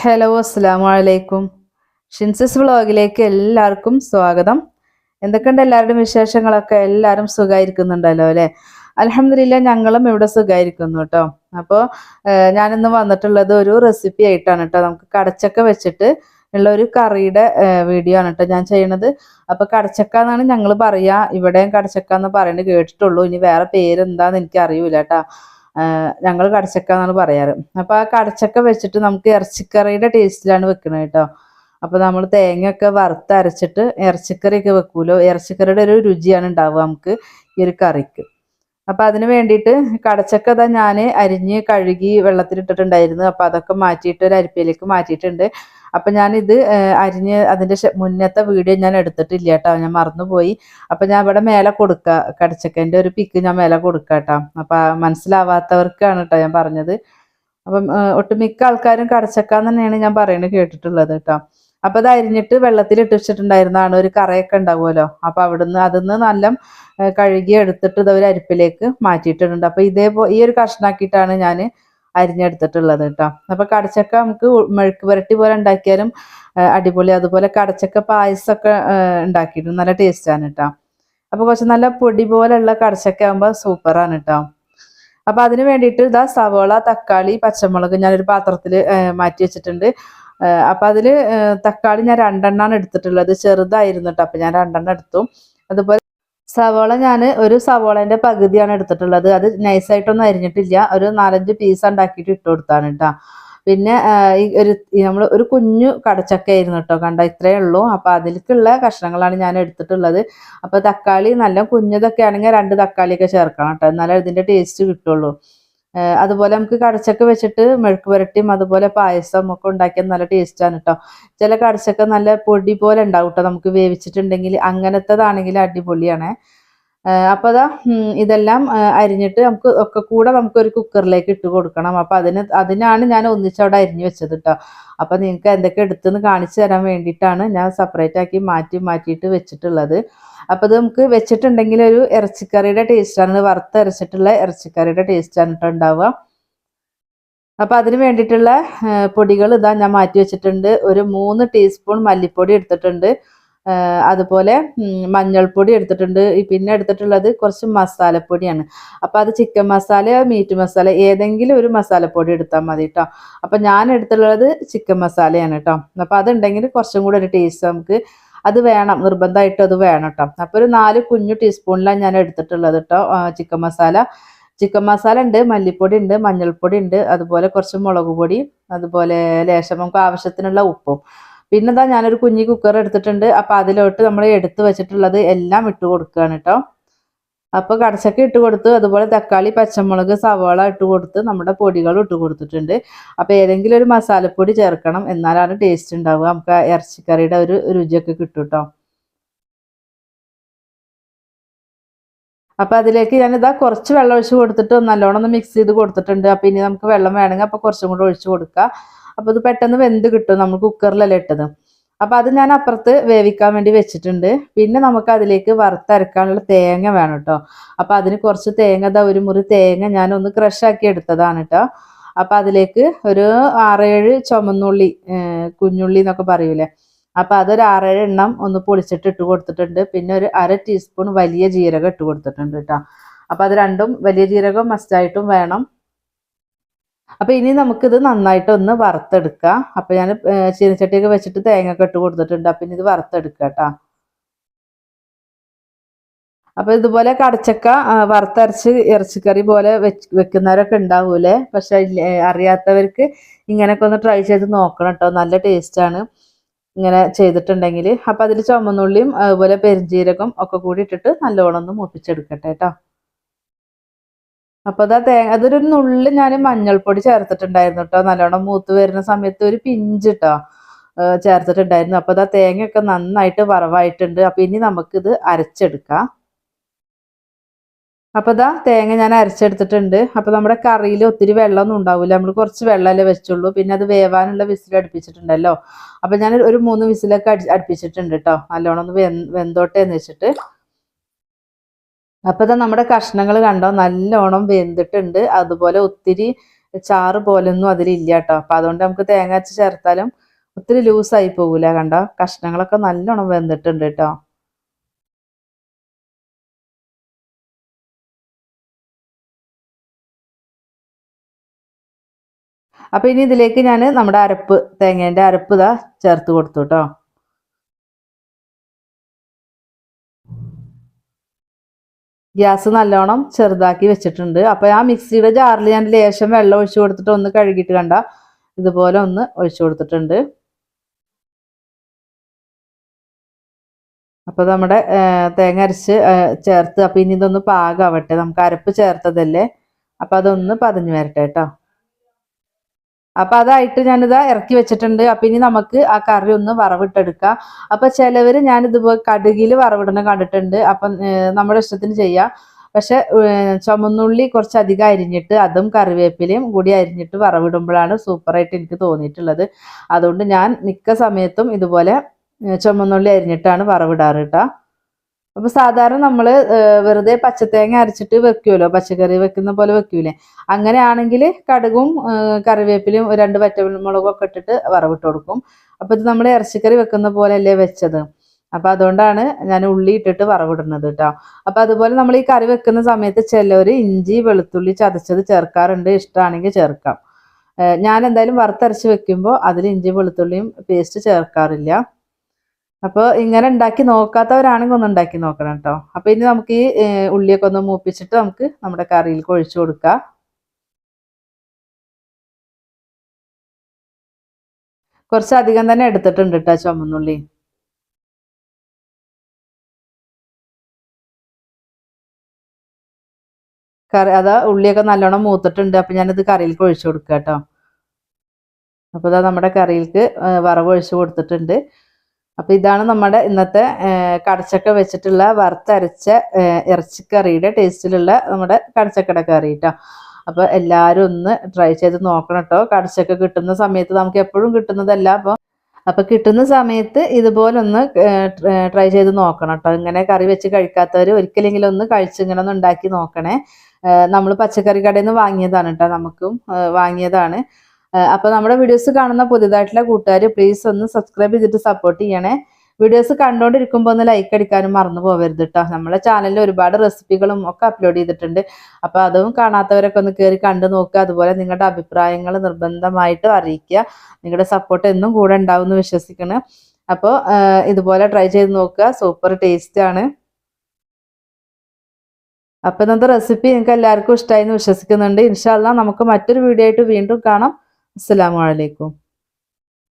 Hello അസ്സാം വലൈക്കും ഷിൻസസ് വ്ളോഗിലേക്ക് എല്ലാവർക്കും സ്വാഗതം. എന്തൊക്കെയുണ്ട് എല്ലാവരുടെയും വിശേഷങ്ങളൊക്കെ? എല്ലാവരും സുഖമായിരിക്കുന്നുണ്ടല്ലോ അല്ലേ? അലഹമില്ല ഞങ്ങളും ഇവിടെ സുഖമായിരിക്കുന്നു കേട്ടോ. അപ്പോൾ ഞാനിന്ന് വന്നിട്ടുള്ളത് ഒരു റെസിപ്പി ആയിട്ടാണ് കേട്ടോ. നമുക്ക് കടച്ചക്ക വെച്ചിട്ട് ഉള്ള ഒരു കറിയുടെ വീഡിയോ ആണ് കേട്ടോ ഞാൻ ചെയ്യണത്. അപ്പോൾ കടച്ചക്ക എന്നാണ് ഞങ്ങൾ പറയാ. ഇവിടെയും കടച്ചക്ക എന്ന് പറയുന്നത് കേട്ടിട്ടുള്ളൂ. ഇനി വേറെ പേരെന്താന്ന് എനിക്ക് അറിയൂല കേട്ടോ. ഞങ്ങൾ കടച്ചക്ക എന്നാണ് പറയാറ്. അപ്പോൾ ആ കടച്ചക്ക വെച്ചിട്ട് നമുക്ക് ഇറച്ചിക്കറിയുടെ ടേസ്റ്റിലാണ് വെക്കുന്നത് കേട്ടോ. അപ്പോൾ നമ്മൾ തേങ്ങയൊക്കെ വറുത്തരച്ചിട്ട് ഇറച്ചിക്കറിയൊക്കെ വെക്കൂലോ? ഇറച്ചിക്കറിയുടെ ഒരു രുചിയാണ് ഉണ്ടാവുക നമുക്ക് ഈ ഒരു കറിക്ക്. അപ്പം അതിന് വേണ്ടിയിട്ട് കടച്ചക്ക അതാ ഞാൻ അരിഞ്ഞ് കഴുകി വെള്ളത്തിലിട്ടിട്ടുണ്ടായിരുന്നു. അപ്പം അതൊക്കെ മാറ്റിയിട്ട് ഒരു അരിപ്പയിലേക്ക് മാറ്റിയിട്ടുണ്ട്. അപ്പം ഞാനിത് അരിഞ്ഞ് അതിന്റെ മുന്നത്തെ വീഡിയോ ഞാൻ എടുത്തിട്ടില്ല കേട്ടോ ഞാൻ മറന്നുപോയി. അപ്പം ഞാൻ ഇവിടെ മേലെ കൊടുക്കുക കടച്ചക്കന്റെ ഒരു പിക്ക് ഞാൻ മേലെ കൊടുക്കുക കേട്ടോ. അപ്പം മനസ്സിലാവാത്തവർക്കാണ് കേട്ടോ ഞാൻ പറഞ്ഞത്. അപ്പം ഒട്ടുമിക്ക ആൾക്കാരും കടച്ചക്ക തന്നെയാണ് ഞാൻ പറയുന്നത് കേട്ടിട്ടുള്ളത് കേട്ടോ. അപ്പം അത് അരിഞ്ഞിട്ട് വെള്ളത്തിൽ ഇട്ട് വെച്ചിട്ടുണ്ടായിരുന്നതാണ് ഒരു കറയൊക്കെ ഉണ്ടാവുമല്ലോ. അപ്പം അവിടുന്ന് അതിന്ന് നല്ല കഴുകി എടുത്തിട്ട് ഇത് ഒരു അരിപ്പിലേക്ക് മാറ്റിയിട്ടുണ്ട് അപ്പം ഇതേപോ ഈ ഒരു കഷ്ണാക്കിയിട്ടാണ് ഞാൻ അരിഞ്ഞെടുത്തിട്ടുള്ളത് കേട്ടോ. അപ്പൊ കടച്ചക്ക നമുക്ക് മെഴുക്ക് പുരട്ടി പോലെ ഉണ്ടാക്കിയാലും അടിപൊളി. അതുപോലെ കടച്ചക്ക പായസമൊക്കെ ഉണ്ടാക്കിയിട്ട് നല്ല ടേസ്റ്റാണ് കേട്ടോ. അപ്പൊ കുറച്ച് നല്ല പൊടി പോലെയുള്ള കടച്ചക്ക ആകുമ്പോൾ സൂപ്പറാണ് കേട്ടോ. അപ്പൊ അതിന് വേണ്ടിയിട്ട് ഇതാ സവോള തക്കാളി പച്ചമുളക് ഞാനൊരു പാത്രത്തിൽ മാറ്റി വെച്ചിട്ടുണ്ട്. അപ്പൊ അതിൽ തക്കാളി ഞാൻ രണ്ടെണ്ണാണ് എടുത്തിട്ടുള്ളത്. ചെറുതായിരുന്നു കേട്ടോ. അപ്പൊ ഞാൻ രണ്ടെണ്ണം എടുത്തു. അതുപോലെ സവോള ഞാൻ ഒരു സവോളേന്റെ പകുതിയാണ് എടുത്തിട്ടുള്ളത്. അത് നൈസായിട്ടൊന്നും അരിഞ്ഞിട്ടില്ല. ഒരു നാലഞ്ച് പീസ് ഉണ്ടാക്കിയിട്ട് ഇട്ട് കൊടുത്താണ് കേട്ടോ പിന്നെ ഈ ഒരു നമ്മൾ ഒരു കുഞ്ഞു കടച്ചക്ക ആയിരുന്നു കേട്ടോ കണ്ട? ഇത്രയേ ഉള്ളൂ. അപ്പോൾ അതിലേക്കുള്ള കഷ്ണങ്ങളാണ് ഞാൻ എടുത്തിട്ടുള്ളത്. അപ്പോൾ തക്കാളി നല്ല കുഞ്ഞതൊക്കെ ആണെങ്കിൽ രണ്ട് തക്കാളിയൊക്കെ ചേർക്കണം കേട്ടോ എന്നാലേ ഇതിന്റെ ടേസ്റ്റ് കിട്ടുള്ളൂ. അതുപോലെ നമുക്ക് കടച്ചക്ക വെച്ചിട്ട് മെഴുക്ക് പുരട്ടിയും അതുപോലെ പായസം ഒക്കെ ഉണ്ടാക്കിയാൽ നല്ല ടേസ്റ്റാണ് കേട്ടോ ചില കടച്ചക്ക നല്ല പൊടി പോലെ ഉണ്ടാവും കേട്ടോ നമുക്ക് വേവിച്ചിട്ടുണ്ടെങ്കിൽ അങ്ങനത്തതാണെങ്കിൽ അടിപൊളിയാണ്. അപ്പോൾ അതാ ഇതെല്ലാം അരിഞ്ഞിട്ട് നമുക്ക് ഒക്കെ കൂടെ നമുക്ക് ഒരു കുക്കറിലേക്ക് ഇട്ട് കൊടുക്കണം. അപ്പം അതിന് അതിനാണ് ഞാൻ ഒന്നിച്ചവിടെ അരിഞ്ഞു വെച്ചത് കേട്ടോ അപ്പം നിങ്ങൾക്ക് എന്തൊക്കെ എടുത്തെന്ന് കാണിച്ചു തരാൻ വേണ്ടിയിട്ടാണ് ഞാൻ സെപ്പറേറ്റ് ആക്കി മാറ്റി മാറ്റിയിട്ട് വെച്ചിട്ടുള്ളത്. അപ്പോൾ ഇത് നമുക്ക് വെച്ചിട്ടുണ്ടെങ്കിൽ ഒരു ഇറച്ചിക്കറിയുടെ ടേസ്റ്റാണ് വറുത്തരച്ചിട്ടുള്ള ഇറച്ചിക്കറിയുടെ ടേസ്റ്റാണ് കേട്ടോ ഉണ്ടാവുക. അപ്പോൾ അതിന് വേണ്ടിയിട്ടുള്ള പൊടികൾ ഇതാ ഞാൻ മാറ്റി വെച്ചിട്ടുണ്ട്. ഒരു മൂന്ന് ടീസ്പൂൺ മല്ലിപ്പൊടി എടുത്തിട്ടുണ്ട്. അതുപോലെ മഞ്ഞൾപ്പൊടി എടുത്തിട്ടുണ്ട്. പിന്നെ എടുത്തിട്ടുള്ളത് കുറച്ച് മസാലപ്പൊടിയാണ്. അപ്പോൾ അത് ചിക്കൻ മസാല മീറ്റ് മസാല ഏതെങ്കിലും ഒരു മസാലപ്പൊടി എടുത്താൽ മതി കേട്ടോ അപ്പോൾ ഞാൻ എടുത്തിട്ടുള്ളത് ചിക്കൻ മസാലയാണ് കേട്ടോ അപ്പോൾ അതുണ്ടെങ്കിൽ കുറച്ചും കൂടെ ഒരു ടേസ്റ്റ് നമുക്ക് അത് വേണം. നിർബന്ധമായിട്ട് അത് വേണം കേട്ടോ അപ്പോൾ ഒരു നാല് കുഞ്ഞു ടീസ്പൂണിലാണ് ഞാൻ എടുത്തിട്ടുള്ളത് കേട്ടോ ചിക്കൻ മസാല. ചിക്കൻ മസാല ഉണ്ട് മല്ലിപ്പൊടി ഉണ്ട് മഞ്ഞൾപ്പൊടി ഉണ്ട് അതുപോലെ കുറച്ച് മുളക് പൊടി അതുപോലെ ലേശം നമുക്ക് ആവശ്യത്തിനുള്ള ഉപ്പും. പിന്നെന്താ ഞാനൊരു കുഞ്ഞി കുക്കർ എടുത്തിട്ടുണ്ട്. അപ്പം അതിലോട്ട് നമ്മൾ എടുത്തു വെച്ചിട്ടുള്ളത് എല്ലാം ഇട്ട് കൊടുക്കുകയാണ് കേട്ടോ അപ്പോൾ കടച്ചക്ക ഇട്ട് കൊടുത്തു അതുപോലെ തക്കാളി പച്ചമുളക് സവാള ഇട്ട് കൊടുത്ത് നമ്മുടെ പൊടികളും ഇട്ട് കൊടുത്തിട്ടുണ്ട്. അപ്പോൾ ഏതെങ്കിലും ഒരു മസാലപ്പൊടി ചേർക്കണം എന്നാലാണ് ടേസ്റ്റ് ഉണ്ടാവുക. നമുക്ക് ഇറച്ചിക്കറിയുടെ ഒരു രുചിയൊക്കെ കിട്ടും കേട്ടോ അപ്പൊ അതിലേക്ക് ഞാൻ ഇതാ കുറച്ച് വെള്ളം ഒഴിച്ച് കൊടുത്തിട്ട് നല്ലോണം ഒന്ന് മിക്സ് ചെയ്ത് കൊടുത്തിട്ടുണ്ട്. അപ്പൊ ഇനി നമുക്ക് വെള്ളം വേണമെങ്കിൽ അപ്പോൾ കുറച്ചും കൂടെ ഒഴിച്ച് കൊടുക്കുക അപ്പോൾ ഇത് പെട്ടെന്ന് വെന്ത് കിട്ടും. നമ്മൾ കുക്കറിലല്ലേ ഇട്ടത്. അപ്പോൾ അത് ഞാൻ അപ്പുറത്ത് വേവിക്കാൻ വേണ്ടി വെച്ചിട്ടുണ്ട്. പിന്നെ നമുക്ക് അതിലേക്ക് വറുത്തരക്കാനുള്ള തേങ്ങ വേണം കേട്ടോ അപ്പോൾ അതിന് കുറച്ച് തേങ്ങ ഇതാ ഒരു മുറി തേങ്ങ ഞാൻ ഒന്ന് ക്രഷ് ആക്കി എടുത്തതാണ് കേട്ടോ അപ്പോൾ അതിലേക്ക് ഒരു ആറേഴ് ചുമന്നുള്ളി കുഞ്ഞുള്ളി എന്നൊക്കെ പറയൂലേ. അപ്പോൾ അതൊരു ആറേഴ് എണ്ണം ഒന്ന് പൊളിച്ചിട്ട് ഇട്ട് കൊടുത്തിട്ടുണ്ട്. പിന്നെ ഒരു അര ടീസ്പൂൺ വലിയ ജീരകം ഇട്ട് കൊടുത്തിട്ടുണ്ട് കേട്ടോ അപ്പോൾ അത് രണ്ടും വലിയ ജീരകം മസ്റ്റായിട്ടും വേണം. അപ്പോൾ ഇനി നമുക്കിത് നന്നായിട്ട് ഒന്ന് വറുത്തെടുക്കാം. അപ്പോൾ ഞാൻ ചീനച്ചട്ടിയൊക്കെ വെച്ചിട്ട് തേങ്ങ ഒക്കെ ഇട്ട് കൊടുത്തിട്ടുണ്ട്. അപ്പം ഇനി ഇത് വറുത്തെടുക്കുക കേട്ടോ. അപ്പോൾ ഇതുപോലെ കടച്ചക്ക വറുത്തരച്ച് ഇറച്ചിക്കറി പോലെ വെക്കുന്നവരൊക്കെ ഉണ്ടാവൂലേ? പക്ഷെ അറിയാത്തവർക്ക് ഇങ്ങനെയൊക്കെ ഒന്ന് ട്രൈ ചെയ്ത് നോക്കണം കേട്ടോ. നല്ല ടേസ്റ്റാണ് ഇങ്ങനെ ചെയ്തിട്ടുണ്ടെങ്കിൽ അപ്പം അതിൽ ചുമന്നുള്ളിയും അതുപോലെ പെരുംജീരകം ഒക്കെ കൂടി ഇട്ടിട്ട് നല്ലോണം ഒന്ന് മൂപ്പിച്ചെടുക്കട്ടെ കേട്ടോ. അപ്പൊ അതാ തേങ്ങ അതൊരു നുള്ളിൽ ഞാൻ മഞ്ഞൾപ്പൊടി ചേർത്തിട്ടുണ്ടായിരുന്നു കേട്ടോ നല്ലോണം മൂത്ത് വരുന്ന സമയത്ത് ഒരു പിഞ്ച് ചേർത്തിട്ടുണ്ടായിരുന്നു. അപ്പൊ അതാ തേങ്ങയൊക്കെ നന്നായിട്ട് വറവായിട്ടുണ്ട്. അപ്പൊ ഇനി നമുക്കിത് അരച്ചെടുക്കാം. അപ്പൊ ഇതാ തേങ്ങ ഞാൻ അരച്ചെടുത്തിട്ടുണ്ട്. അപ്പൊ നമ്മുടെ കറിയിൽ ഒത്തിരി വെള്ളമൊന്നും ഉണ്ടാവില്ല നമ്മൾ കുറച്ച് വെള്ളമല്ലേ വെച്ചുള്ളൂ. പിന്നെ അത് വേവാനുള്ള വിസിൽ അടുപ്പിച്ചിട്ടുണ്ടല്ലോ. അപ്പൊ ഞാൻ ഒരു മൂന്ന് വിസിലൊക്കെ അടുപ്പിച്ചിട്ടുണ്ട് കേട്ടോ നല്ലോണം ഒന്ന് വെന്തോട്ടെ എന്ന് വെച്ചിട്ട്. അപ്പോൾ ഇത് നമ്മുടെ കഷ്ണങ്ങൾ കണ്ടോ? നല്ലോണം വെന്തിട്ടുണ്ട്. അതുപോലെ ഒത്തിരി ചാറ് പോലൊന്നും അതിലില്ല കേട്ടോ അപ്പം അതുകൊണ്ട് നമുക്ക് തേങ്ങ അരച്ച് ചേർത്താലും ഒത്തിരി ലൂസായി പോകൂല കണ്ടോ? കഷ്ണങ്ങളൊക്കെ നല്ലോണം വെന്തിട്ടുണ്ട് കേട്ടോ. അപ്പൊ ഇനി ഇതിലേക്ക് ഞാൻ നമ്മുടെ അരപ്പ് തേങ്ങേന്റെ അരപ്പ് ഇതാ ചേർത്ത് കൊടുത്തു കേട്ടോ. ഗ്യാസ് നല്ലോണം ചെറുതാക്കി വെച്ചിട്ടുണ്ട്. അപ്പൊ ആ മിക്സിയുടെ ജാറിൽ ഞാൻ ലേശം വെള്ളം ഒഴിച്ചു കൊടുത്തിട്ട് ഒന്ന് കഴുകിയിട്ട് കണ്ട ഇതുപോലെ ഒന്ന് ഒഴിച്ചു കൊടുത്തിട്ടുണ്ട്. അപ്പൊ നമ്മുടെ തേങ്ങ അരച്ച് ചേർത്ത് അപ്പൊ ഇനി ഇതൊന്ന് പാകാവട്ടെ. നമുക്ക് അരപ്പ് ചേർത്തതല്ലേ? അപ്പൊ അതൊന്ന് പതഞ്ഞു വരട്ടെ കേട്ടോ. അപ്പൊ അതായിട്ട് ഞാനിത് ഇറക്കി വെച്ചിട്ടുണ്ട്. അപ്പൊ ഇനി നമുക്ക് ആ കറി ഒന്ന് വറവിട്ടെടുക്കാം. അപ്പൊ ചിലവര് ഞാനിതുപോലെ കടുകിൽ വറവിടണം കണ്ടിട്ടുണ്ട്. അപ്പൊ നമ്മുടെ ഇഷ്ടത്തിന് ചെയ്യാം. പക്ഷെ ചുമന്നുള്ളി കുറച്ചധികം അരിഞ്ഞിട്ട് അതും കറിവേപ്പിലയും കൂടി അരിഞ്ഞിട്ട് വറവിടുമ്പോഴാണ് സൂപ്പറായിട്ട് എനിക്ക് തോന്നിയിട്ടുള്ളത്. അതുകൊണ്ട് ഞാൻ മിക്ക സമയത്തും ഇതുപോലെ ചുമന്നുള്ളി അരിഞ്ഞിട്ടാണ് വറവിടാറ് കേട്ടോ അപ്പൊ സാധാരണ നമ്മൾ വെറുതെ പച്ചത്തേങ്ങ അരച്ചിട്ട് വെക്കുമല്ലോ പച്ചക്കറി വെക്കുന്ന പോലെ വെക്കൂലേ? അങ്ങനെയാണെങ്കിൽ കടുകും കറിവേപ്പിലും രണ്ട് വറ്റമുളകും ഒക്കെ ഇട്ടിട്ട് വറവിട്ട് കൊടുക്കും. അപ്പൊ ഇത് നമ്മൾ ഇറച്ചിക്കറി വെക്കുന്ന പോലെ അല്ലേ വെച്ചത്? അപ്പൊ അതുകൊണ്ടാണ് ഞാൻ ഉള്ളി ഇട്ടിട്ട് വറവിടുന്നത് കേട്ടോ. അപ്പൊ അതുപോലെ നമ്മൾ ഈ കറി വെക്കുന്ന സമയത്ത് ചിലവർ ഇഞ്ചി വെളുത്തുള്ളി ചതച്ചത് ചേർക്കാറുണ്ട്. ഇഷ്ടമാണെങ്കിൽ ചേർക്കാം. ഞാൻ എന്തായാലും വറുത്തരച്ച് വെക്കുമ്പോൾ അതിൽ ഇഞ്ചി വെളുത്തുള്ളിയും പേസ്റ്റ് ചേർക്കാറില്ല. അപ്പോൾ ഇങ്ങനെ ഉണ്ടാക്കി നോക്കാത്തവരാണെങ്കിൽ ഒന്ന് ഉണ്ടാക്കി നോക്കണം കേട്ടോ. അപ്പോൾ ഇനി നമുക്ക് ഈ ഉള്ളിയൊക്കെ ഒന്ന് മൂപ്പിച്ചിട്ട് നമുക്ക് നമ്മുടെ കറിയിൽ ഒഴിച്ചു കൊടുക്കാം. കുറച്ചധികം തന്നെ എടുത്തിട്ടുണ്ട് കേട്ടോ ചുമന്നുള്ളി. കറി അതാ ഉള്ളിയൊക്കെ നല്ലോണം മൂത്തിട്ടുണ്ട്. അപ്പം ഞാനിത് കറിയിലേക്ക് ഒഴിച്ചു കൊടുക്കുക കേട്ടോ. അപ്പോൾ ഇതാ നമ്മുടെ കറിയിലേക്ക് വറവ് ഒഴിച്ചു കൊടുത്തിട്ടുണ്ട്. അപ്പോൾ ഇതാണ് നമ്മുടെ ഇന്നത്തെ കടച്ചക്ക വെച്ചിട്ടുള്ള വറുത്തരച്ച ഇറച്ചിക്കറിയുടെ ടേസ്റ്റിലുള്ള നമ്മുടെ കടച്ചക്കട കറി കേട്ടോ അപ്പോൾ എല്ലാവരും ഒന്ന് ട്രൈ ചെയ്ത് നോക്കണം കേട്ടോ കടച്ചക്ക കിട്ടുന്ന സമയത്ത് നമുക്ക് എപ്പോഴും കിട്ടുന്നതല്ല അപ്പോൾ അപ്പോൾ കിട്ടുന്ന സമയത്ത് ഇതുപോലൊന്ന് ട്രൈ ചെയ്ത് നോക്കണം കേട്ടോ ഇങ്ങനെ കറി വെച്ച് കഴിക്കാത്തവർ ഒരിക്കലെങ്കിലും ഒന്ന് കഴിച്ച് ഇങ്ങനെ ഒന്ന് ഉണ്ടാക്കി നോക്കണേ. നമ്മൾ പച്ചക്കറി കടയിൽ നിന്ന് വാങ്ങിയതാണ് കേട്ടോ നമുക്കും വാങ്ങിയതാണ്. അപ്പോൾ നമ്മുടെ വീഡിയോസ് കാണുന്ന പുതിയതായിട്ടുള്ള കൂട്ടുകാർ പ്ലീസ് ഒന്ന് സബ്സ്ക്രൈബ് ചെയ്തിട്ട് സപ്പോർട്ട് ചെയ്യണേ. വീഡിയോസ് കണ്ടുകൊണ്ടിരിക്കുമ്പോൾ ഒന്ന് ലൈക്ക് അടിക്കാനും മറന്നു പോകരുത് കേട്ടോ നമ്മളെ ചാനലിൽ ഒരുപാട് റെസിപ്പികളും ഒക്കെ അപ്ലോഡ് ചെയ്തിട്ടുണ്ട്. അപ്പോൾ അതും കാണാത്തവരൊക്കെ ഒന്ന് കയറി കണ്ടു നോക്കുക അതുപോലെ നിങ്ങളുടെ അഭിപ്രായങ്ങൾ നിർബന്ധമായിട്ടും അറിയിക്കുക. നിങ്ങളുടെ സപ്പോർട്ട് എന്നും കൂടെ ഉണ്ടാവും എന്ന് അപ്പോൾ ഇതുപോലെ ട്രൈ ചെയ്ത് നോക്കുക. സൂപ്പർ ടേസ്റ്റ് ആണ്. അപ്പോൾ ഇന്നത്തെ റെസിപ്പി നിങ്ങൾക്ക് എല്ലാവർക്കും ഇഷ്ടമായി എന്ന് വിശ്വസിക്കുന്നുണ്ട്. ഇൻഷാല്ല നമുക്ക് മറ്റൊരു വീഡിയോ ആയിട്ട് വീണ്ടും കാണാം. അസ്സാം വലൈക്കും